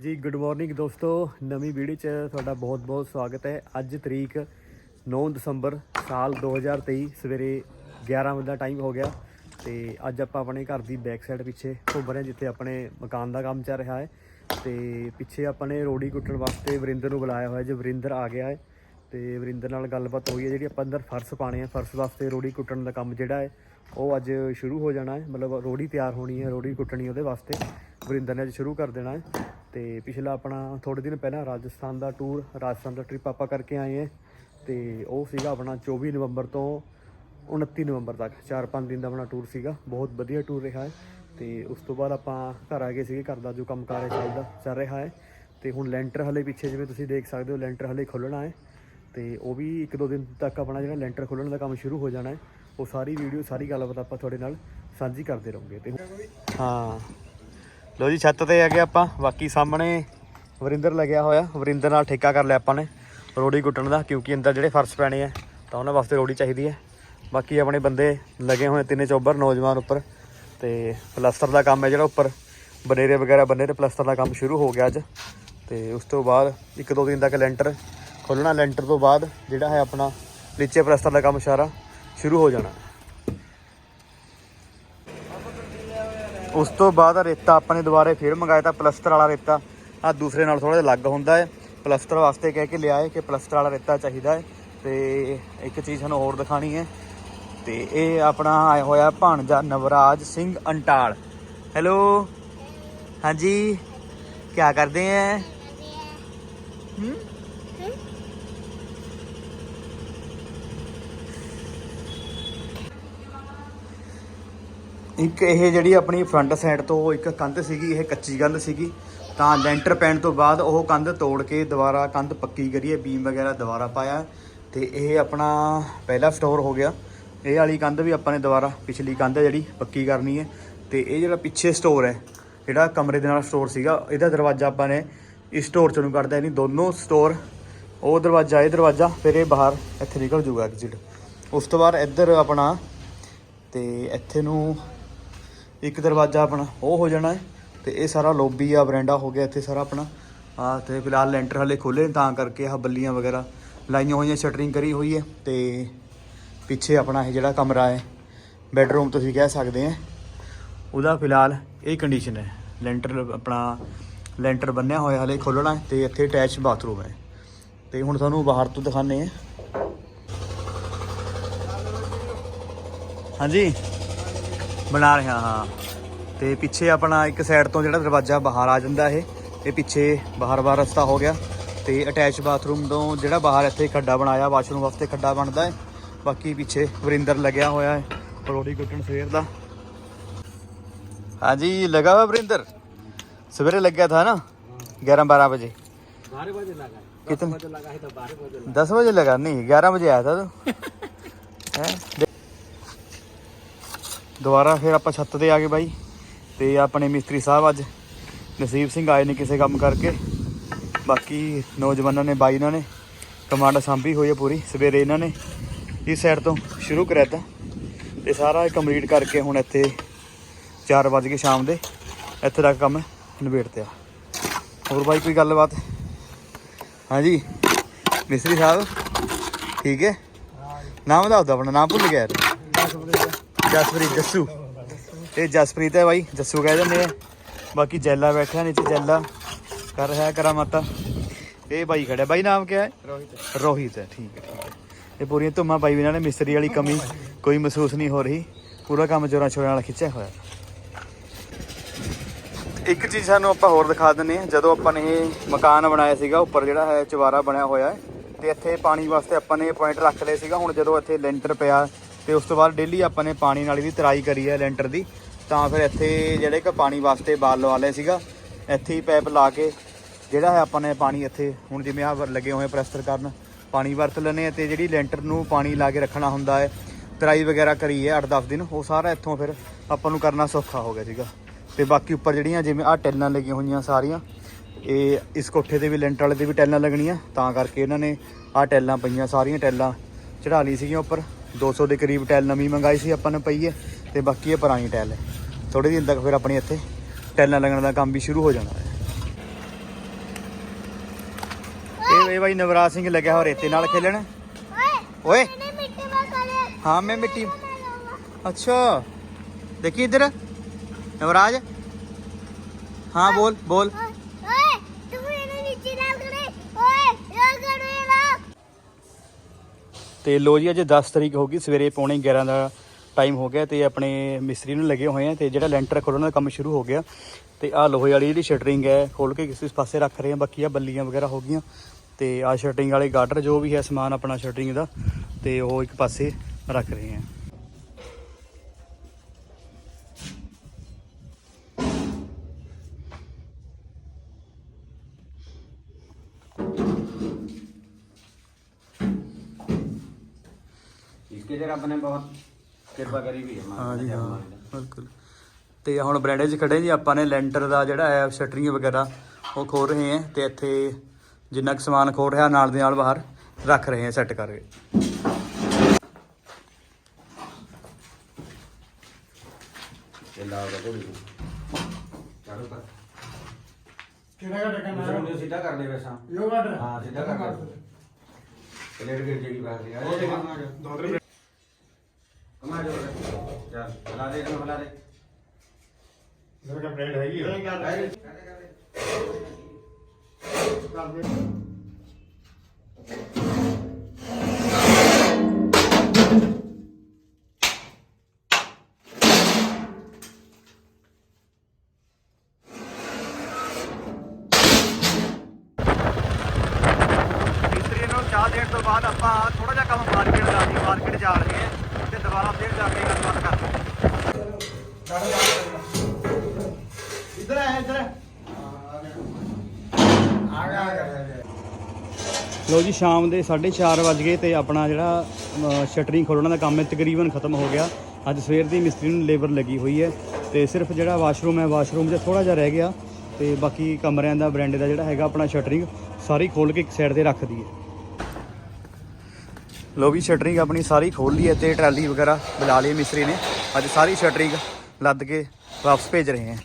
ਜੀ good morning ਦੋਸਤੋ। ਨਵੀਂ ਵੀਡੀਓ 'ਚ ਤੁਹਾਡਾ ਬਹੁਤ-ਬਹੁਤ ਸਵਾਗਤ ਹੈ। ਅੱਜ ਤਰੀਕ 9 ਦਸੰਬਰ ਸਾਲ 2023 ਸਵੇਰੇ 11 ਵਜੇ ਦਾ ਟਾਈਮ ਹੋ ਗਿਆ ਤੇ ਅੱਜ ਆਪਾਂ ਆਪਣੇ ਘਰ ਦੀ ਬੈਕ ਸਾਈਡ ਪਿੱਛੇ ਘੁੰਮ ਰਹੇ ਹਾਂ, ਜਿੱਥੇ ਆਪਣੇ ਮਕਾਨ ਦਾ ਕੰਮ ਚੱਲ ਰਿਹਾ ਹੈ। ਤੇ ਪਿੱਛੇ ਆਪਾਂ ਨੇ ਰੋੜੀ ਕੁੱਟਣ ਵਾਸਤੇ ਵਰਿੰਦਰ ਨੂੰ ਬੁਲਾਇਆ ਹੋਇਆ ਜੇ ਵਰਿੰਦਰ ਆ ਗਿਆ ਹੈ। ਤੇ ਵਰਿੰਦਰ ਨਾਲ ਗੱਲਬਾਤ ਹੋਈ ਹੈ, ਜਿਹੜੀ ਆਪਾਂ ਅੰਦਰ ਫਰਸ਼ ਪਾਣੇ ਆ। ਫਰਸ਼ ਵਾਸਤੇ ਰੋੜੀ ਕੁੱਟਣ ਦਾ ਕੰਮ ਜਿਹੜਾ ਹੈ, ਉਹ ਅੱਜ ਸ਼ੁਰੂ ਹੋ ਜਾਣਾ ਹੈ। ਮਤਲਬ ਰੋੜੀ ਤਿਆਰ ਹੋਣੀ ਹੈ, ਰੋੜੀ ਕੁੱਟਣੀ ਉਹਦੇ ਵਾਸਤੇ। ਵਰਿੰਦਰ ਨੇ ਅੱਜ ਸ਼ੁਰੂ ਕਰ ਦੇਣਾ ਹੈ। ਤੇ ਪਿਛਲਾ ਆਪਣਾ ਥੋੜੇ ਦਿਨ ਪਹਿਲਾਂ ਰਾਜਸਥਾਨ ਦਾ ਟੂਰ ਰਾਜਸਥਾਨ ਦਾ ਟ੍ਰਿਪ ਆਪਾਂ ਕਰਕੇ ਆਏ ਹਾਂ। ਤੇ ਉਹ ਸੀਗਾ ਆਪਣਾ 24 ਨਵੰਬਰ ਤੋਂ 29 ਨਵੰਬਰ ਤੱਕ 4-5 ਦਿਨ ਦਾ ਆਪਣਾ ਟੂਰ ਸੀਗਾ। ਬਹੁਤ ਵਧੀਆ ਟੂਰ ਰਿਹਾ ਹੈ। ਤੇ ਉਸ ਤੋਂ ਬਾਅਦ ਆਪਾਂ ਘਰ ਆ ਗਏ ਸੀਗੇ, ਘਰ ਦਾ ਜੋ ਕੰਮਕਾਰ ਹੈ ਚੱਲਦਾ ਚੱਲ ਰਿਹਾ ਹੈ। ਤੇ ਹੁਣ ਲੈਂਟਰ ਹਲੇ ਪਿੱਛੇ ਜਿਵੇਂ ਤੁਸੀਂ ਦੇਖ ਸਕਦੇ ਹੋ, ਲੈਂਟਰ ਹਲੇ ਖੋਲ੍ਹਣਾ ਹੈ। ਤੇ ਉਹ ਵੀ ਇੱਕ ਦੋ ਦਿਨ ਤੱਕ ਆਪਣਾ ਜਿਹੜਾ ਲੈਂਟਰ ਖੋਲ੍ਹਣ ਦਾ ਕੰਮ ਸ਼ੁਰੂ ਹੋ ਜਾਣਾ ਹੈ। ਉਹ ਸਾਰੀ ਵੀਡੀਓ ਸਾਰੀ ਗੱਲਬਾਤ ਆਪਾਂ ਤੁਹਾਡੇ ਨਾਲ ਸਾਂਝੀ ਕਰਦੇ ਰਹੋਗੇ। ਤੇ ਹਾਂ ਲੋ ਜੀ, ਛੱਤ ਤੇ ਆ ਗਏ ਆਪਾਂ। ਬਾਕੀ ਸਾਹਮਣੇ ਵਰਿੰਦਰ ਲੱਗਿਆ ਹੋਇਆ। ਵਰਿੰਦਰ ਨਾਲ ਠੇਕਾ ਕਰ ਲਿਆ ਆਪਾਂ ਨੇ ਰੋੜੀ ਕੁੱਟਣ ਦਾ, ਕਿਉਂਕਿ ਅੰਦਰ ਜਿਹੜੇ ਫਰਸ਼ ਪੈਣੇ ਆ, ਤਾਂ ਉਹਨਾਂ ਵਾਸਤੇ ਰੋੜੀ ਚਾਹੀਦੀ ਹੈ। ਬਾਕੀ ਆਪਣੇ ਬੰਦੇ ਲੱਗੇ ਹੋਏ ਤਿੰਨੇ ਚੌਬਰ, ਨੌਜਵਾਨ ਉੱਪਰ ਤੇ ਪਲਸਤਰ ਦਾ ਕੰਮ ਹੈ ਜਿਹੜਾ ਉੱਪਰ। ਬਨੇਰੇ ਵਗੈਰਾ ਬੰਨੇ ਤੇ ਪਲਸਤਰ ਦਾ ਕੰਮ ਸ਼ੁਰੂ ਹੋ ਗਿਆ ਅੱਜ। ਤੇ ਉਸ ਤੋਂ ਬਾਅਦ ਇੱਕ ਦੋ ਦਿਨ ਤੱਕ ਲੈਂਟਰ ਖੋਲਣਾ ਲੈਂਟਰ ਤੋਂ ਬਾਅਦ ਜਿਹੜਾ ਹੈ ਆਪਣਾ ਨੀਚੇ ਪਲਸਤਰ ਦਾ ਕੰਮ ਸਾਰਾ ਸ਼ੁਰੂ ਹੋ ਜਾਣਾ। ਉਸ ਤੋਂ ਬਾਅਦ ਰੇਤਾ ਆਪਾਂ ਨੇ ਦੁਬਾਰੇ ਫੇਰ ਮੰਗਾਇਆ ਤਾਂ ਪਲਸਤਰ ਵਾਲਾ ਰੇਤਾ। ਆ ਦੂਸਰੇ ਨਾਲ ਥੋੜਾ ਜਿਹਾ ਅਲੱਗ ਹੁੰਦਾ ਹੈ। ਪਲਸਤਰ ਵਾਸਤੇ ਕਹਿ ਕੇ ਲਿਆ ਹੈ ਕਿ ਪਲਸਤਰ ਵਾਲਾ ਰੇਤਾ ਚਾਹੀਦਾ ਹੈ। ਤੇ ਇੱਕ ਚੀਜ਼ ਸਾਨੂੰ ਹੋਰ ਦਿਖਾਣੀ ਹੈ। ਤੇ ਇਹ ਆਪਣਾ ਆਇਆ ਹੋਇਆ ਭਾਣਜਾ ਨਵਰਾਜ ਸਿੰਘ ਅੰਟਾਲ। ਹੈਲੋ? ਹਾਂਜੀ। ਕੀ ਕਰਦੇ ਹੈ ਹੂੰ? ਇੱਕ ਇਹ ਜਿਹੜੀ ਆਪਣੀ ਫਰੰਟ ਸਾਈਡ ਤੋਂ ਇੱਕ ਕੰਧ ਸੀਗੀ, ਇਹ ਕੱਚੀ ਕੰਧ ਸੀਗੀ। ਤਾਂ ਲੈਂਟਰ ਪੈਣ ਤੋਂ ਬਾਅਦ ਉਹ ਕੰਧ ਤੋੜ ਕੇ ਦੁਬਾਰਾ ਕੰਧ ਪੱਕੀ ਕਰੀਏ ਬੀਮ ਵਗੈਰਾ ਦੁਬਾਰਾ ਪਾਇਆ। ਤੇ ਇਹ ਆਪਣਾ ਪਹਿਲਾ ਸਟੋਰ ਹੋ ਗਿਆ। ਇਹ ਵਾਲੀ ਕੰਧ ਵੀ ਆਪਾਂ ਨੇ ਦੁਬਾਰਾ ਪਿਛਲੀ ਕੰਧ ਜਿਹੜੀ, ਪੱਕੀ ਕਰਨੀ ਹੈ। ਤੇ ਇਹ ਜਿਹੜਾ ਪਿੱਛੇ ਸਟੋਰ ਹੈ, ਜਿਹੜਾ ਕਮਰੇ ਦੇ ਨਾਲ ਸਟੋਰ ਸੀਗਾ, ਇਹਦਾ ਦਰਵਾਜ਼ਾ ਆਪਾਂ ਨੇ ਇਸ ਸਟੋਰ ਚੋਂ ਨੂੰ ਕੱਢਦਾ ਯਾਨੀ ਦੋਨੋਂ ਸਟੋਰ ਉਹ ਦਰਵਾਜ਼ਾ, ਇਹ ਦਰਵਾਜ਼ਾ, ਫਿਰ ਇਹ ਬਾਹਰ ਇੱਥੇ ਨਿਕਲ ਜੂਗਾ ਐਗਜ਼ਿਟ ਉਸ ਤੋਂ ਬਾਅਦ ਇੱਧਰ ਆਪਣਾ, ਤੇ ਇੱਥੇ ਨੂੰ ਇੱਕ ਦਰਵਾਜ਼ਾ ਆਪਣਾ ਉਹ ਹੋ ਜਾਣਾ ਹੈ ਤੇ ਇਹ ਸਾਰਾ ਲੋਬੀ ਆ ਬਰੈਂਡਾ ਹੋ ਗਿਆ ਇੱਥੇ ਸਾਰਾ ਆਪਣਾ। ਆ ਤੇ ਫਿਲਹਾਲ ਲੈਂਟਰ ਹਲੇ ਖੋਲੇ ਤਾਂ ਕਰਕੇ ਆਹ ਬੱਲੀਆਂ ਵਗੈਰਾ ਲਾਈਆਂ ਹੋਈਆਂ ਸ਼ਟਰਿੰਗ ਕਰੀ ਹੋਈ ਹੈ ਤੇ ਪਿੱਛੇ ਆਪਣਾ ਇਹ ਜਿਹੜਾ ਕਮਰਾ ਹੈ ਬੈੱਡਰੂਮ ਤੁਸੀਂ ਕਹਿ ਸਕਦੇ ਆ ਉਹਦਾ ਫਿਲਹਾਲ ਇਹ ਕੰਡੀਸ਼ਨ ਹੈ। ਲੈਂਟਰ ਆਪਣਾ, ਲੈਂਟਰ ਬੰਨਿਆ ਹੋਇਆ ਹਲੇ ਖੋਲਣਾ ਹੈ ਤੇ ਇੱਥੇ ਅਟੈਚ ਬਾਥਰੂਮ ਹੈ। ਤੇ ਹੁਣ ਤੁਹਾਨੂੰ ਬਾਹਰ ਤੋਂ ਦਿਖਾਣੇ ਆ ਹਾਂਜੀ। ਬਣਾ ਰਿਹਾ ਹਾਂ ਤੇ ਪਿੱਛੇ ਆਪਣਾ ਇੱਕ ਸਾਈਡ ਤੋਂ ਜਿਹੜਾ ਦਰਵਾਜ਼ਾ ਬਾਹਰ ਆ ਜਾਂਦਾ ਇਹ ਇਹ ਪਿੱਛੇ ਬਾਹਰ ਬਾਹਰ ਰਸਤਾ ਹੋ ਗਿਆ ਤੇ ਅਟੈਚ ਬਾਥਰੂਮ ਤੋਂ ਜਿਹੜਾ ਬਾਹਰ ਇੱਥੇ ਖੱਡਾ ਬਣਾਇਆ ਵਾਸ਼ਰੂਮ ਵਾਸਤੇ ਖੱਡਾ ਬਣਦਾ ਹੈ ਬਾਕੀ ਪਿੱਛੇ ਵਰਿੰਦਰ ਲੱਗਿਆ ਹੋਇਆ ਹੈ ਰੋੜੀ ਕੁੱਟਣ ਸਵੇਰ ਦਾ ਹਾਂਜੀ ਲਗਾ हुआ वरिंदर सवेरे लग गया था ना ग्यारह बारह बजे बारह बजे लगा है। दस कितने? बजे लगा है तो बारह बजे लगा दस बजे लगा नहीं ग्यारह बजे आया था तो हैं ਦੁਬਾਰਾ ਫਿਰ ਆਪਾਂ ਛੱਤ ਤੇ ਆ ਗਏ ਬਾਈ ਤੇ ਆਪਣੇ ਮਿਸਤਰੀ ਸਾਹਿਬ ਅੱਜ ਨਸੀਬ ਸਿੰਘ ਆਏ ਨੇ ਕਿਸੇ ਕੰਮ ਕਰਕੇ। ਬਾਕੀ ਨੌਜਵਾਨਾਂ ਨੇ, ਬਾਈ ਇਹਨਾਂ ਨੇ, ਕਮਾਂਡ ਸੰਭੀ ਹੋਈ ਹੈ ਪੂਰੀ। ਸਵੇਰੇ ਇਹਨਾਂ ਨੇ ਇਸ ਸਾਈਡ ਤੋਂ ਸ਼ੁਰੂ ਕਰਿਆ ਤਾਂ। ਤੇ ਸਾਰਾ ਕੰਪਲੀਟ ਕਰਕੇ ਹੁਣ ਇੱਥੇ 4 ਵਜੇ ਸ਼ਾਮ ਦੇ। ਇੱਥੇ ਤੱਕ ਕੰਮ ਨਿਬੇੜ ਤਿਆ ਹੋਰ ਬਾਈ ਕੋਈ ਗੱਲਬਾਤ? ਹਾਂਜੀ। ਮਿਸਤਰੀ ਸਾਹਿਬ, ਠੀਕ ਹੈ? ਨਾਮ ਦੱਸ ਦੋ ਆਪਣਾ, ਨਾਮ ਭੁੱਲ ਗਿਆ ਯਾਰ। ਜਸਪ੍ਰੀਤ ਜੱਸੂ। ਇਹ ਜਸਪ੍ਰੀਤ ਹੈ ਭਾਈ ਜੱਸੂ ਕਹਿ ਦਿੰਦੇ ਆ। ਬਾਕੀ ਜੈਲਾ ਬੈਠਾ ਨੀਚੇ ਜੈਲਾ। ਕਰ ਰਿਹਾ ਕਰਾ ਮਾਤਾ। ਇਹ ਭਾਈ ਖੜਿਆ। ਭਾਈ ਨਾਮ ਕੀ ਹੈ? ਰੋਹਿਤ। ਰੋਹਿਤ ਹੈ ਠੀਕ ਹੈ ਠੀਕ ਹੈ। ਇਹ ਪੂਰੀਆਂ ਧੁੰਮਾਂ ਪਾਈ ਵੀ ਇਹਨਾਂ ਨੇ ਮਿਸਤਰੀ ਵਾਲੀ ਕਮੀ ਕੋਈ ਮਹਿਸੂਸ ਨਹੀਂ ਹੋ ਰਹੀ। ਪੂਰਾ ਕੰਮ ਜੋਰਾਂ ਛੋਰਾਂ ਨਾਲ ਖਿੱਚਿਆ ਹੋਇਆ। ਇੱਕ ਚੀਜ਼ ਸਾਨੂੰ ਆਪਾਂ ਹੋਰ ਦਿਖਾ ਦਿੰਨੇ ਆ ਜਦੋਂ ਆਪਾਂ ਨੇ ਇਹ ਮਕਾਨ ਬਣਾਇਆ ਸੀਗਾ ਉੱਪਰ ਜਿਹੜਾ ਹੈ ਚਵਾਰਾ ਬਣਿਆ ਹੋਇਆ ਹੈ ਤੇ ਇੱਥੇ ਪਾਣੀ ਵਾਸਤੇ ਆਪਾਂ ਨੇ ਇਹ ਪੁਆਇੰਟ ਰੱਖ ਲਏ ਸੀਗਾ। ਹੁਣ ਜਦੋਂ ਇੱਥੇ ਲੈਂਟਰ ਪਿਆ ਤੇ ਉਸ ਤੋਂ ਬਾਅਦ ਡੇਲੀ ਆਪਾਂ ਨੇ ਪਾਣੀ ਨਾਲ ਇਹਦੀ ਤਰਾਈ ਕਰੀ ਹੈ ਲੈਂਟਰ ਦੀ। ਤਾਂ ਫਿਰ ਇੱਥੇ ਜਿਹੜੇ ਕਿ ਪਾਣੀ ਵਾਸਤੇ ਬਾਲ ਲਵਾ ਲਿਆ ਸੀਗਾ, ਇੱਥੇ ਹੀ ਪਾਈਪ ਲਾ ਕੇ ਜਿਹੜਾ ਹੈ ਆਪਾਂ ਨੇ ਪਾਣੀ ਇੱਥੇ, ਹੁਣ ਜਿਵੇਂ ਆ ਲੱਗੇ ਹੋਏ ਪ੍ਰੈਸਰ ਕਰਨ, ਪਾਣੀ ਵਰਤ ਲੈਂਦੇ ਆ ਤੇ ਜਿਹੜੀ ਲੈਂਟਰ ਨੂੰ ਪਾਣੀ ਲਾ ਕੇ ਰੱਖਣਾ ਹੁੰਦਾ ਹੈ, ਤਰਾਈ ਵਗੈਰਾ ਕਰੀ ਹੈ 8-10 ਦਿਨ, ਉਹ ਸਾਰਾ ਇੱਥੋਂ ਫਿਰ ਆਪਾਂ ਨੂੰ ਕਰਨਾ ਸੌਖਾ ਹੋ ਗਿਆ ਸੀਗਾ। ਤੇ ਬਾਕੀ ਉੱਪਰ ਜਿਹੜੀਆਂ ਜਿਵੇਂ ਆ ਟੈਲਾਂ ਲੱਗੀਆਂ ਹੋਈਆਂ ਸਾਰੀਆਂ, ਇਹ ਇਸ ਕੋਠੇ ਦੇ ਵੀ ਲੈਂਟਰ ਵਾਲੇ ਦੇ ਵੀ ਟੈਲਾਂ ਲੱਗਣੀਆਂ, ਤਾਂ ਕਰਕੇ ਇਹਨਾਂ ਨੇ ਆ ਟੈਲਾਂ ਪਈਆਂ, ਸਾਰੀਆਂ ਟੈਲਾਂ ਚੜਾ ਲਈ ਸੀਗੀਆਂ ਉੱਪਰ। 200 ਦੇ ਕਰੀਬ ਟੈਲ ਨਵੀਂ ਮੰਗਾਈ ਸੀ ਆਪਾਂ ਨੇ ਪਈ ਹੈ ਤੇ ਬਾਕੀ ਇਹ ਪੁਰਾਣੀ ਟੈਲ ਹੈ। ਥੋੜੇ ਦਿਨ ਤੱਕ ਫਿਰ ਆਪਣੀ ਇੱਥੇ ਟੈਲਾਂ ਲੱਗਣ ਦਾ ਕੰਮ ਵੀ ਸ਼ੁਰੂ ਹੋ ਜਾਣਾ ਹੈ। ਇਹ ਇਹ ਬਾਈ ਨਵਰਾਜ ਸਿੰਘ ਲੱਗਿਆ ਹੋ ਰੇਤੇ ਨਾਲ ਖੇਲਣ। ਓਏ ਹਾਂ ਮੈਂ ਮਿੱਟੀ ਅੱਛਾ। ਦੇਖੀ ਇੱਧਰ। ਨਵਰਾਜ। ਹਾਂ ਬੋਲ ਬੋਲ। ਤੇ ਲੋ ਜੀ, ਅੱਜ 10 ਤਰੀਕ ਹੋ ਗਈ, ਸਵੇਰੇ ਪੌਣੇ 11 ਦਾ ਟਾਈਮ ਹੋ ਗਿਆ ਤੇ ਆਪਣੇ ਮਿਸਤਰੀ ਨੂੰ ਲੱਗੇ ਹੋਏ ਆ ਤੇ ਜਿਹੜਾ ਲੈਂਟਰ ਖੋਲ੍ਹਣ ਦਾ ਕੰਮ ਸ਼ੁਰੂ ਹੋ ਗਿਆ ਤੇ ਆ ਲੋਹੇ ਵਾਲੀ ਜਿਹੜੀ ਸ਼ਟਰਿੰਗ ਹੈ ਖੋਲ ਕੇ ਕਿਸੇ ਪਾਸੇ ਰੱਖ ਰਹੇ ਆ, ਬਾਕੀ ਆ ਬੱਲੀਆਂ ਵਗੈਰਾ ਹੋ ਗਈਆਂ ਤੇ ਆ ਸ਼ਟਰਿੰਗ ਵਾਲੇ ਗਾਰਡਰ ਜੋ ਵੀ ਹੈ ਸਮਾਨ ਆਪਣਾ ਸ਼ਟਰਿੰਗ ਦਾ ਤੇ ਉਹ ਇੱਕ ਪਾਸੇ ਰੱਖ ਰਹੇ ਆ। ਤੇ ਰੱਬ ਨੇ ਬਹੁਤ ਕਿਰਪਾ ਕਰੀ ਵੀ ਹੈ ਹਾਂ ਜੀ ਹਾਂ ਬਿਲਕੁਲ। ਤੇ ਹੁਣ ਬਰੈਂਡੇ 'ਚ ਖੜੇ ਜੀ ਆਪਾਂ ਨੇ ਲੈਂਟਰ ਦਾ ਜਿਹੜਾ ਹੈ ਸ਼ਟਰਿੰਗ ਵਗੈਰਾ ਉਹ ਖੋਲ ਰਹੇ ਆ ਤੇ ਇੱਥੇ ਜਿੰਨਾ ਕੁ ਸਮਾਨ ਖੋਲ ਰਿਹਾ ਨਾਲ ਦੇ ਨਾਲ ਬਾਹਰ ਰੱਖ ਰਹੇ ਆ ਸੈੱਟ ਕਰਕੇ। ਚੱਲਾ ਉਹਦਾ ਕੋਈ ਚੜੋ ਤਾਂ ਕਿਹੜਾ ਘਟਾ ਕਰਨਾ? ਹੈ ਸਿੱਧਾ ਕਰ ਲੈ ਵੈਸਾ। ਯੋਗਾ ਹਾਂ ਸਿੱਧਾ ਕਰ ਲੈ ਪਲੇਟ ਗਿਰ ਜੇਗੀ ਬਾਹਰ ਦੀ ਆ। ਦੋ ਕਮਾ ਜੋ ਚੱਲ ਮਿਸਤਰੀ ਨੂੰ ਚਾਹ ਦੇਣ ਤੋਂ ਬਾਅਦ ਆਪਾਂ ਥੋੜਾ ਜਿਹਾ ਕੰਮ ਮਾਰਕੀਟ ਦਾ ਸੀ ਮਾਰਕੀਟ ਜਾ ਰਹੇ ਹਾਂ। ਦੁਬਾਰਾ ਫੇਰ ਜਾ ਕੇ ਗੱਲਬਾਤ ਕਰਦੇ ਇੱਧਰ ਆ ਇੱਧਰ ਆ। ਗਿਆ ਆ ਗਿਆ ਲੋ ਜੀ ਸ਼ਾਮ ਦੇ 4:30 ਵਜ ਗਏ ਤੇ ਆਪਣਾ ਜਿਹੜਾ ਸ਼ਟਰਿੰਗ ਖੋਲ੍ਹਣ ਦਾ ਕੰਮ ਹੈ ਤਕਰੀਬਨ ਖਤਮ ਹੋ ਗਿਆ। ਅੱਜ ਸਵੇਰ ਦੀ ਮਿਸਤਰੀ ਨੂੰ ਲੇਬਰ ਲੱਗੀ ਹੋਈ ਹੈ ਤੇ ਸਿਰਫ ਜਿਹੜਾ ਵਾਸ਼ਰੂਮ ਹੈ ਵਾਸ਼ਰੂਮ 'ਚ ਥੋੜਾ ਜਿਹਾ ਰਹਿ ਗਿਆ ਤੇ ਬਾਕੀ ਕਮਰਿਆਂ ਦਾ ਬ੍ਰਾਂਡੇ ਦਾ ਜਿਹੜਾ ਹੈਗਾ ਆਪਣਾ ਸ਼ਟਰਿੰਗ ਸਾਰੀ ਖੋਲ ਕੇ ਇੱਕ ਸਾਈਡ ਤੇ ਰੱਖ ਦਈਏ। ਲੋ ਵੀ ਸ਼ਟਰਿੰਗ ਆਪਣੀ ਸਾਰੀ ਖੋਲ ਲਈ ਹੈ ਤੇ ਟਰਾਲੀ ਵਗੈਰਾ ਬੁਲਾ ਲਈ ਮਿਸਤਰੀ ਨੇ। ਅੱਜ ਸਾਰੀ ਸ਼ਟਰਿੰਗ ਲੱਦ ਕੇ ਵਾਪਸ ਭੇਜ ਰਹੇ ਹਾਂ।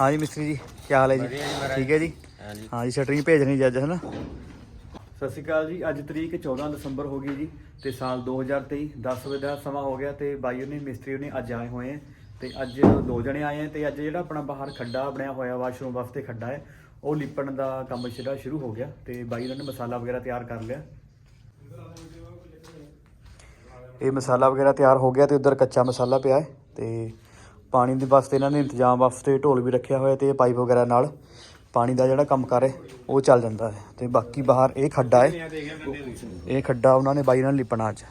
ਹਾਂ ਜੀ ਮਿਸਤਰੀ ਜੀ ਕੀ ਹਾਲ ਹੈ ਜੀ। ਠੀਕ ਹੈ ਜੀ? हाँ जी ਹਾਂ ਜੀ ਸ਼ਟਰਿੰਗ ਭੇਜ ਰਹੀ ਜੀ ਅੱਜ ਹੈ ਨਾ? ਸਤਿ ਸ਼੍ਰੀ ਅਕਾਲ ਜੀ ਅੱਜ ਤਰੀਕ 14 ਦਸੰਬਰ ਹੋ ਗਈ ਜੀ ਤੇ ਸਾਲ 2023 10 ਵਜੇ ਦਾ ਸਮਾਂ ਹੋ ਗਿਆ ਤੇ ਬਾਈ ਨੇ ਮਿਸਤਰੀ ਨੇ ਅੱਜ ਆਏ ਹੋਏ ਆ ਤੇ ਅੱਜ ਦੋ ਜਣੇ ਆਏ ਆ ਤੇ ਅੱਜ ਜਿਹੜਾ ਆਪਣਾ ਬਾਹਰ ਖੱਡਾ ਬਣਿਆ ਹੋਇਆ ਵਾਸ਼ਰੂਮ ਵਾਸਤੇ ਖੱਡਾ ਹੈ ਉਹ ਲਿਪਣ ਦਾ ਕੰਮ ਜਿਹੜਾ ਸ਼ੁਰੂ ਹੋ ਗਿਆ ਤੇ ਬਾਈ ਉਹਨਾਂ ਨੇ ਮਸਾਲਾ ਵਗੈਰਾ ਤਿਆਰ ਕਰ ਲਿਆ। ਇਹ ਮਸਾਲਾ ਵਗੈਰਾ ਤਿਆਰ ਹੋ ਗਿਆ ਤੇ ਉਧਰ ਕੱਚਾ ਮਸਾਲਾ ਪਿਆ ਹੈ ਤੇ ਪਾਣੀ ਦੇ ਵਾਸਤੇ ਇਹਨਾਂ ਨੇ ਇੰਤਜ਼ਾਮ ਵਾਸਤੇ ਢੋਲ ਵੀ ਰੱਖਿਆ ਹੋਇਆ ਤੇ ਇਹ ਪਾਈਪ ਵਗੈਰਾ ਨਾਲ ਪਾਣੀ ਦਾ ਜਿਹੜਾ ਕੰਮ ਕਰ ਹੈ ਉਹ ਚੱਲ ਜਾਂਦਾ ਹੈ ਤੇ ਬਾਕੀ ਬਾਹਰ ਇਹ ਖੱਡਾ ਹੈ। ਇਹ ਖੱਡਾ ਉਹਨਾਂ ਨੇ ਬਾਈ ਨਾਲ ਲਿਪਣਾ ਅੱਜ।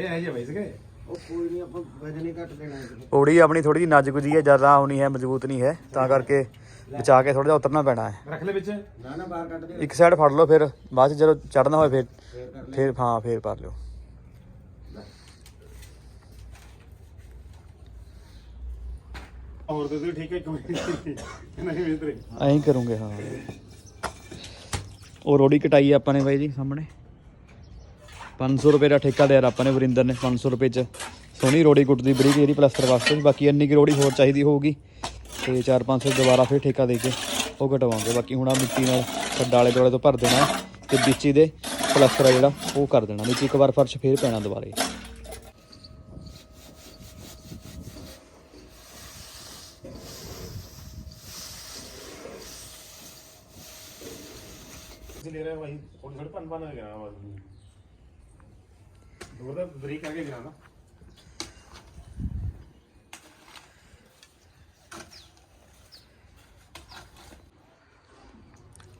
ਆਏ ਜੇ ਵੈਸ ਗਏ ਉਹ ਕੋਈ ਨਹੀਂ ਆਪਾਂ ਵਜਨ ਹੀ ਘੱਟ ਦੇਣਾ ਹੈ। ਔੜੀ ਆਪਣੀ ਥੋੜੀ ਜਿਹੀ ਨਾਜ਼ੁਕ ਜੀ ਹੈ ਜ਼ਿਆਦਾ ਹੋਣੀ ਹੈ ਮਜ਼ਬੂਤ ਨਹੀਂ ਹੈ। ਤਾਂ ਕਰਕੇ ਬਚਾ ਕੇ ਥੋੜਾ ਜਿਹਾ ਉਤਰਨਾ ਪੈਣਾ ਹੈ। ਰੱਖ ਲੈ ਵਿੱਚ। ਨਾ ਨਾ ਬਾਹਰ ਕੱਢ ਦੇ ਇੱਕ ਸਾਈਡ ਫੜ ਲਓ ਫਿਰ ਬਾਅਦ ਚ ਜਦੋਂ ਚੜਨਾ ਹੋਏ ਫਿਰ ਫਿਰ ਹਾਂ ਫਿਰ ਕਰ ਲਿਓ। ਹੋਰ ਤੇ ਤੂੰ ਠੀਕ ਹੈ ਕੋਈ ਨਹੀਂ। ਮਿੱਤਰੇ ਐਂ ਹੀ ਕਰੂੰਗੇ ਹਾਂ। ਉਹ ਰੋੜੀ ਕਟਾਈ ਆਪਾਂ ਨੇ ਬਾਈ ਜੀ ਸਾਹਮਣੇ। 500 ਰੁਪਏ ਦਾ ਠੇਕਾ ਲਿਆ ਆਪਾਂ ਨੇ ਵਰਿੰਦਰ ਨੇ 500 ਰੁਪਏ ਚ। ਸੋਹਣੀ ਰੋੜੀ ਕੁੱਟਦੀ ਬੜੀ ਜਿਹੜੀ ਪਲਸਤਰ ਵਾਸਤੇ ਬਾਕੀ ਇੰਨੀ ਕੁ ਰੋੜੀ ਹੋਰ ਚਾਹੀਦੀ ਹੋਊਗੀ। ਤੇ 4-500 ਦੁਬਾਰਾ ਫਿਰ ਠੇਕਾ ਦੇ ਕੇ ਉਹ ਕਟਵਾਉਂਗੇ ਬਾਕੀ ਹੁਣ ਆ ਮਿੱਟੀ ਨਾਲ ਖੱਡਾਲੇ ਦੁਆਲੇ ਤੋਂ ਭਰ ਦੇਣਾ ਤੇ ਵਿੱਚ ਇਹਦੇ ਪਲਸਤਰ ਆ ਜਿਹੜਾ, ਉਹ ਕਰ ਦੇਣਾ। ਵਿੱਚ ਇੱਕ ਵਾਰ ਫਰਸ਼ ਫੇਰ ਪੈਣਾ ਦੁਬਾਰੇ। ਤੁਸੀਂ ਲੈ ਰਹੇ ਹੋ ਭਾਈ ਥੋੜੀ ਥੋੜੀ ਪਨ ਪਨ ਗਿਆ ਬਸ ਦੋ ਦਾ ਬਰੀਕ ਕਰਕੇ ਗਿਰਾਣਾ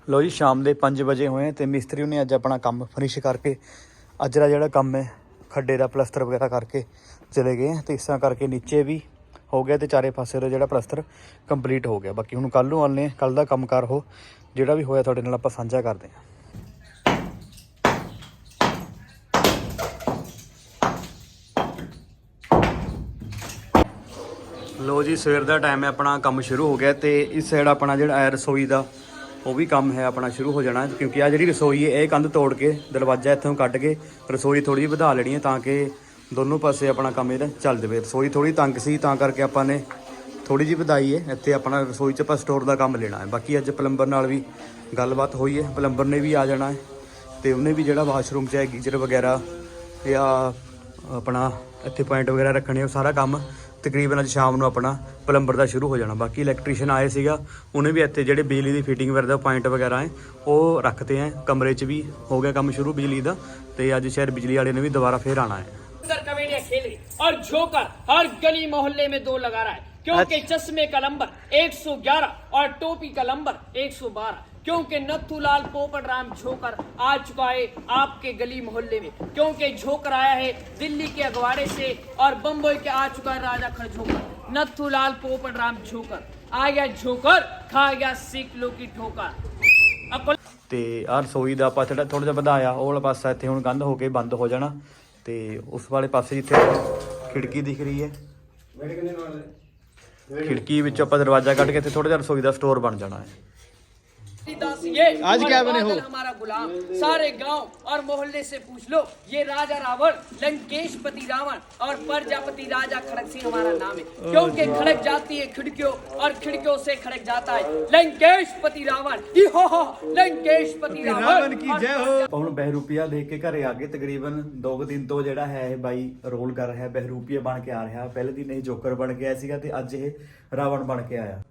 ਲੋ ਜੀ, ਸ਼ਾਮ ਦੇ 5 ਵਜੇ ਹੋਏ ਤੇ ਮਿਸਤਰੀ ਉਹਨੇ ਅੱਜ ਆਪਣਾ ਕੰਮ ਫਿਨਿਸ਼ ਕਰਕੇ, ਅੱਜ ਦਾ ਜਿਹੜਾ ਕੰਮ ਹੈ, ਖੱਡੇ ਦਾ ਪਲਸਤਰ ਵਗੈਰਾ ਕਰਕੇ ਚਲੇ ਗਏ ਆ ਤੇ ਇਸ ਤਰ੍ਹਾਂ ਕਰਕੇ ਨੀਚੇ ਵੀ ਹੋ ਗਿਆ ਤੇ ਚਾਰੇ ਪਾਸੇ ਦਾ ਜਿਹੜਾ ਪਲਸਤਰ ਕੰਪਲੀਟ ਹੋ ਗਿਆ। ਬਾਕੀ ਹੁਣ ਕੱਲ ਨੂੰ ਆਉਂਦੇ ਕੱਲ ਦਾ ਕੰਮਕਾਰ ਹੋ ਜਿਹੜਾ ਵੀ ਹੋਇਆ ਤੁਹਾਡੇ ਨਾਲ ਆਪਾਂ ਸਾਂਝਾ ਕਰਦੇ ਹਾਂ। ਲੋ ਜੀ, ਸਵੇਰ ਦਾ ਟਾਈਮ ਹੈ, ਆਪਣਾ ਕੰਮ ਸ਼ੁਰੂ ਹੋ ਗਿਆ ਤੇ ਇਸ ਸਾਈਡ ਆਪਣਾ ਜਿਹੜਾ ਹੈ ਰਸੋਈ ਦਾ ਉਹ ਵੀ ਕੰਮ ਹੈ ਆਪਣਾ ਸ਼ੁਰੂ ਹੋ ਜਾਣਾ, ਕਿਉਂਕਿ ਆ ਜਿਹੜੀ ਰਸੋਈ ਹੈ, ਇਹ ਕੰਧ ਤੋੜ ਕੇ, ਦਰਵਾਜ਼ਾ ਇੱਥੋਂ ਕੱਢ ਕੇ ਰਸੋਈ ਥੋੜੀ ਜਿਹੀ ਵਧਾ ਲੈਣੀ ਹੈ ਤਾਂ ਕਿ ਦੋਨੋਂ ਪਾਸੇ ਆਪਣਾ ਕੰਮ ਇਹਦਾ ਚੱਲ ਜਾਵੇ। ਰਸੋਈ ਥੋੜੀ ਤੰਗ ਸੀ ਤਾਂ ਕਰਕੇ ਆਪਾਂ ਨੇ ਥੋੜੀ ਜਿਹੀ ਵਧਾਈ ਹੈ। ਇੱਥੇ ਆਪਣਾ ਰਸੋਈ 'ਚ ਆਪਾਂ ਸਟੋਰ ਦਾ ਕੰਮ ਲੈਣਾ ਹੈ। ਬਾਕੀ ਅੱਜ ਪਲੰਬਰ ਨਾਲ ਵੀ ਗੱਲਬਾਤ ਹੋਈ ਹੈ। ਪਲੰਬਰ ਨੇ ਵੀ ਆ ਜਾਣਾ ਹੈ ਤੇ ਉਹਨੇ ਵੀ ਜਿਹੜਾ ਵਾਸ਼ਰੂਮ 'ਚ ਹੈ, ਗੀਜ਼ਰ ਵਗੈਰਾ ਜਾਂ ਆਪਣਾ ਇੱਥੇ ਪੁਆਇੰਟ ਵਗੈਰਾ ਰੱਖਣੇ, ਉਹ ਸਾਰਾ ਕੰਮ ਤਕਰੀਬਨ ਅੱਜ ਸ਼ਾਮ ਨੂੰ ਆਪਣਾ ਪਲੰਬਰ ਦਾ ਸ਼ੁਰੂ ਹੋ ਜਾਣਾ ਬਾਕੀ ਇਲੈਕਟ੍ਰੀਸ਼ੀਅਨ ਆਏ ਸੀਗਾ ਉਹਨੇ ਵੀ ਇੱਥੇ ਜਿਹੜੇ ਬਿਜਲੀ ਦੀ ਫਿਟਿੰਗ ਵਗੈਰਾ ਦਾ ਪੁਆਇੰਟ ਵਗੈਰਾ ਹੈ ਉਹ ਰੱਖਤੇ ਹੈ ਕਮਰੇ 'ਚ ਵੀ ਹੋ ਗਿਆ ਕੰਮ ਸ਼ੁਰੂ ਬਿਜਲੀ ਦਾ ਤੇ ਅੱਜ ਸ਼ਾਇਦ ਬਿਜਲੀ ਵਾਲੇ ਨੇ ਵੀ ਦੁਬਾਰਾ ਫੇਰ ਆਣਾ ਹੈ सुंदर कमेडियां खेले और जोकर हर गली मोहल्ले में दो लगा रहा है क्योंकि चश्मे का नंबर 111 और टोपी का नंबर 112 क्योंकि नथुलाल पोपट राम झोकर आ चुका है आपके गली मोहल्ले में क्योंकि झोकर आया है दिल्ली के अगवाड़े से और बम्बई के आ चुका है राजा खड़ झोकर नथुलाल पोपट राम झोकर आ गया झोकर खा गया सिख लो की ठोकर अब ਤੇ ਆਹ ਰਸੋਈ ਦਾ ਆਪਾਂ ਥੋੜਾ ਥੋੜਾ ਜਿਹਾ ਵਧਾਇਆ ਉਹ ਵਾਲਾ ਪਾਸਾ ਇੱਥੇ ਹੁਣ ਕੰਧ ਹੋ ਕੇ ਬੰਦ ਹੋ ਜਾਣਾ ਤੇ ਉਸ ਵਾਲੇ ਪਾਸੇ ਜਿੱਥੇ ਖਿੜਕੀ ਦਿਖ ਰਹੀ ਹੈ ਖਿੜਕੀ ਵਿੱਚੋਂ ਆਪਾਂ ਦਰਵਾਜ਼ਾ ਕੱਢ ਕੇ ਇੱਥੇ ਥੋੜਾ ਜਿਹਾ ਰਸੋਈ ਦਾ ਸਟੋਰ ਬਣ ਜਾਣਾ ਹੈ दास ये आज और क्या बने हो? बादल हमारा गुलाम सारे गांव और मोहल्ले से पूछ लो ये राजा रावण लंकेशपति रावण और प्रजापति राजा खड़क सिंह हमारा नाम है क्योंकि खड़क जाती है खिड़कियों और खिड़कियों से खड़क जाता है लंकेशपति रावण ई हो हो लंकेशपति रावण और- ਆਪਾਂ ਹੁਣ ਬਹਿਰੂਪੀਆ ਦੇਖ ਕੇ ਘਰੇ ਆ ਗਏ ਤਕਰੀਬਨ 2 ਦਿਨ ਤੋਂ ਜਿਹੜਾ ਹੈ ਇਹ ਬਾਈ ਰੋਲ ਕਰ ਰਿਹਾ ਬਹਿਰੂਪੀਆ ਬਣ ਕੇ ਆ ਰਿਹਾ ਪਹਿਲੇ ਦਿਨ ਇਹ ਜੋਕਰ ਬਣ ਕੇ ਆਇਆ ਸੀਗਾ ਤੇ ਅੱਜ ਇਹ ਰਾਵਣ ਬਣ ਕੇ ਆਇਆ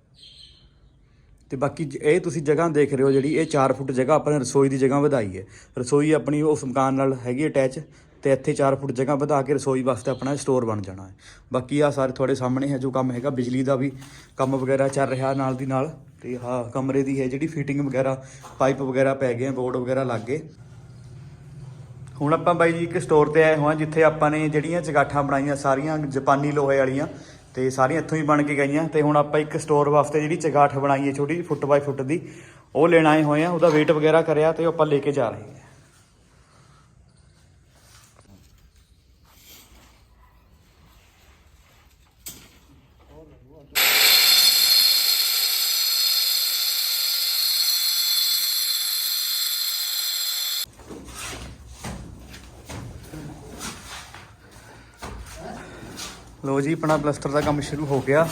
ਤੇ ਬਾਕੀ ਇਹ ਤੁਸੀਂ ਜਗ੍ਹਾ ਦੇਖ ਰਹੇ ਹੋ ਜਿਹੜੀ ਇਹ 4 ਫੁੱਟ ਜਗ੍ਹਾ ਆਪਾਂ ਨੇ ਰਸੋਈ ਦੀ ਜਗ੍ਹਾ ਵਧਾਈ ਹੈ। ਰਸੋਈ ਆਪਣੀ ਉਸ ਮਕਾਨ ਨਾਲ ਹੈਗੀ ਅਟੈਚ ਤੇ ਇੱਥੇ 4 ਫੁੱਟ ਜਗ੍ਹਾ ਵਧਾ ਕੇ ਰਸੋਈ ਵਾਸਤੇ ਆਪਣਾ ਸਟੋਰ ਬਣ ਜਾਣਾ ਹੈ। ਬਾਕੀ ਆ ਸਾਰੇ ਤੁਹਾਡੇ ਸਾਹਮਣੇ ਹੈ ਜੋ ਕੰਮ ਹੈਗਾ, ਬਿਜਲੀ ਦਾ ਵੀ ਕੰਮ ਵਗੈਰਾ ਚੱਲ ਰਿਹਾ ਨਾਲ ਦੀ ਨਾਲ ਤੇ ਹਾਂ ਕਮਰੇ ਦੀ ਹੈ ਜਿਹੜੀ ਫਿਟਿੰਗ ਵਗੈਰਾ ਪਾਈਪ ਵਗੈਰਾ ਪੈ ਗਏ ਬੋਰਡ ਵਗੈਰਾ ਲੱਗ ਗਏ। ਹੁਣ ਆਪਾਂ ਬਾਈ ਜੀ ਇੱਕ ਸਟੋਰ ਤੇ ਆਏ ਹੋਏ ਹਾਂ, ਜਿੱਥੇ ਆਪਾਂ ਨੇ ਜਿਹੜੀਆਂ ਚਗਾਠਾਂ ਬਣਾਈਆਂ, ਸਾਰੀਆਂ ਜਾਪਾਨੀ ਲੋਹੇ ਵਾਲੀਆਂ ਤੇ ਸਾਰੀਆਂ ਇੱਥੋਂ ਹੀ ਬਣ ਕੇ ਗਈਆਂ ਤੇ ਹੁਣ ਆਪਾਂ ਇੱਕ ਸਟੋਰ ਵਾਸਤੇ ਜਿਹੜੀ ਚਗਾਠ ਬਣਾਈ ਹੈ ਛੋਟੀ ਫੁੱਟ ਬਾਈ ਫੁੱਟ ਦੀ, ਉਹ ਲੈਣ ਆਏ ਹੋਏ ਆ, ਉਹਦਾ weight ਵਗੈਰਾ ਕਰਿਆ ਤੇ ਉਹ ਆਪਾਂ ਲੈ ਕੇ ਜਾ ਰਹੇ ਹਾਂ। ਲੋ ਜੀ, ਆਪਣਾ ਪਲਸਟਰ ਦਾ ਕੰਮ ਸ਼ੁਰੂ ਹੋ ਗਿਆ।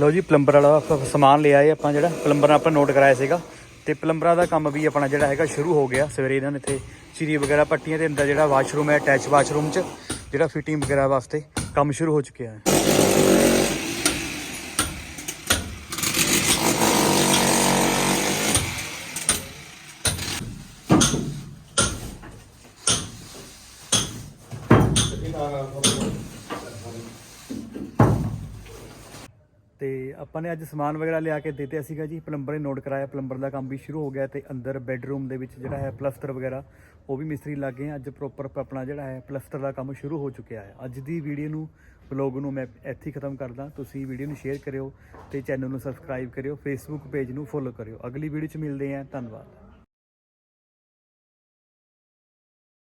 ਲੋ ਜੀ, ਪਲੰਬਰ ਵਾਲਾ ਸਮਾਨ ਲਿਆ ਹੈ ਆਪਾਂ ਜਿਹੜਾ, ਪਲੰਬਰ ਨਾਲ ਆਪਾਂ ਨੋਟ ਕਰਾਇਆ ਸੀਗਾ। ਤੇ ਪਲੰਬਰਾਂ ਦਾ ਕੰਮ ਵੀ ਆਪਣਾ ਜਿਹੜਾ ਹੈਗਾ ਸ਼ੁਰੂ ਹੋ ਗਿਆ। ਸਵੇਰੇ ਇਹਨਾਂ ਨੇ ਇੱਥੇ ਚੀਰੀ ਵਗੈਰਾ ਪੱਟੀਆਂ ਦੇ ਅੰਦਰ ਜਿਹੜਾ ਵਾਸ਼ਰੂਮ ਹੈ ਅਟੈਚ ਵਾਸ਼ਰੂਮ 'ਚ, ਜਿਹੜਾ ਫਿਟਿੰਗ ਵਗੈਰਾ ਵਾਸਤੇ ਕੰਮ ਸ਼ੁਰੂ ਹੋ ਚੁੱਕਿਆ ਹੈ। ਤੇ ਆਪਾਂ ਨੇ ਅੱਜ ਸਮਾਨ ਵਗੈਰਾ ਲਿਆ ਕੇ ਦਿੱਤੇ ਸੀਗਾ ਜੀ। ਪਲੰਬਰ ਨੇ ਨੋਟ ਕਰਾਇਆ, ਪਲੰਬਰ ਦਾ ਕੰਮ ਵੀ ਸ਼ੁਰੂ ਹੋ ਗਿਆ ਤੇ ਅੰਦਰ ਬੈੱਡਰੂਮ ਦੇ ਵਿੱਚ ਜਿਹੜਾ ਹੈ ਪਲਸਟਰ ਵਗੈਰਾ, ਉਹ ਵੀ ਮਿਸਤਰੀ ਲੱਗ ਗਏ ਅੱਜ ਪ੍ਰੋਪਰ ਆਪਣਾ ਜਿਹੜਾ ਹੈ ਪਲਸਟਰ ਦਾ ਕੰਮ ਸ਼ੁਰੂ ਹੋ ਚੁੱਕਿਆ ਹੈ। ਅੱਜ ਦੀ ਵੀਡੀਓ ਨੂੰ ਵਲੌਗ ਨੂੰ ਮੈਂ ਇੱਥੇ ਹੀ ਖਤਮ ਕਰਦਾ। ਤੁਸੀਂ ਵੀਡੀਓ ਨੂੰ ਸ਼ੇਅਰ ਕਰਿਓ ਤੇ ਚੈਨਲ ਨੂੰ ਸਬਸਕ੍ਰਾਈਬ ਕਰਿਓ ਫੇਸਬੁੱਕ ਪੇਜ ਨੂੰ ਫੋਲੋ ਕਰਿਓ। ਅਗਲੀ ਵੀਡੀਓ 'ਚ ਮਿਲਦੇ ਹਾਂ। ਧੰਨਵਾਦ।